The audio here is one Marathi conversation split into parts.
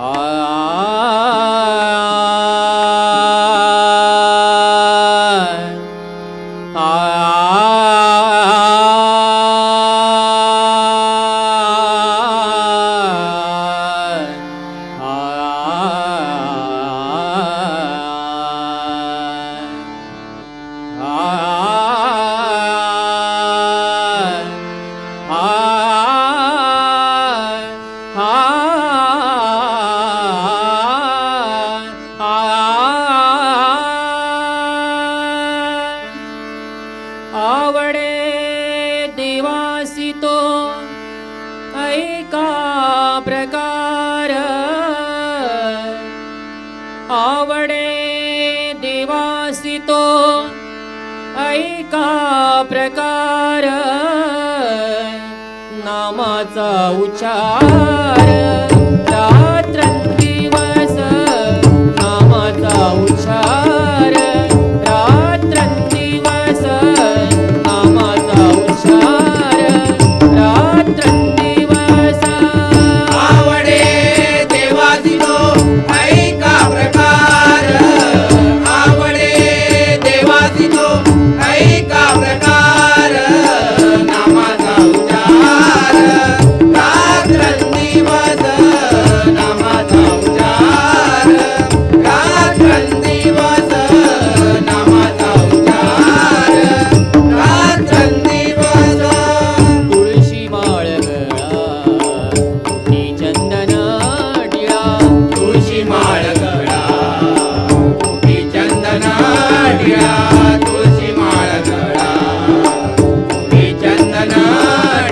Hi. आवडे देवासी तो ऐका प्रकार. आवडे देवासी तो ऐका प्रकार. नामाचा उच्चार.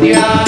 yeah.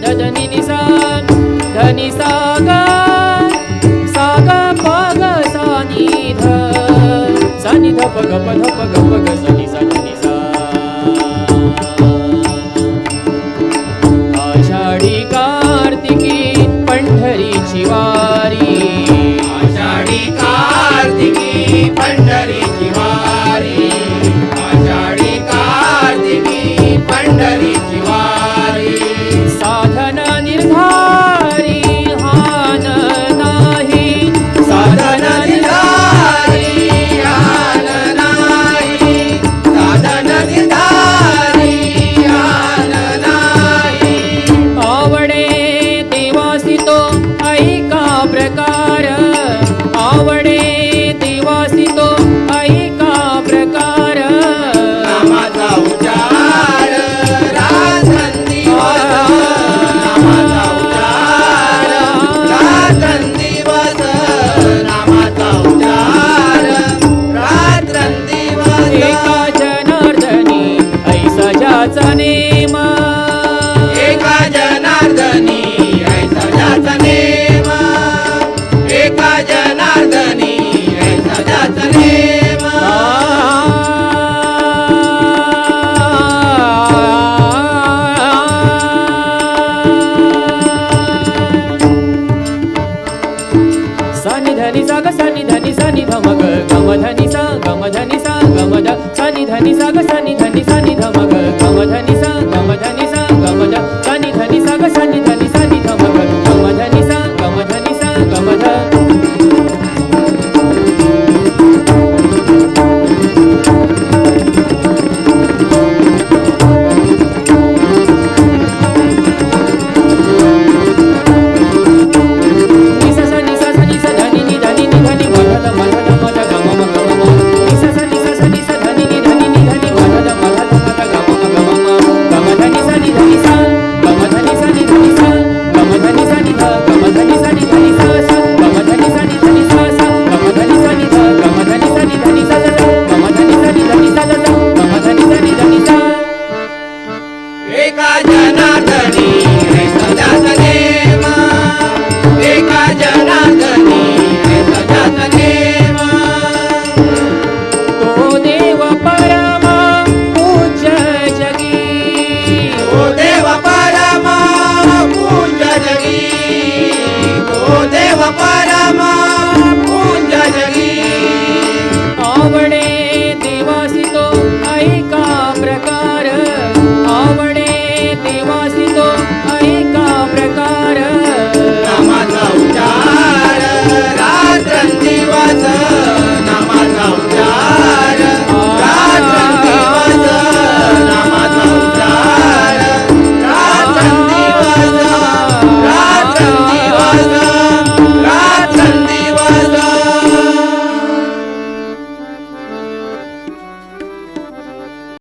da ధని సా గమ ధని ధని సా గ సని ధని సని ధమ గ గమ ధని సా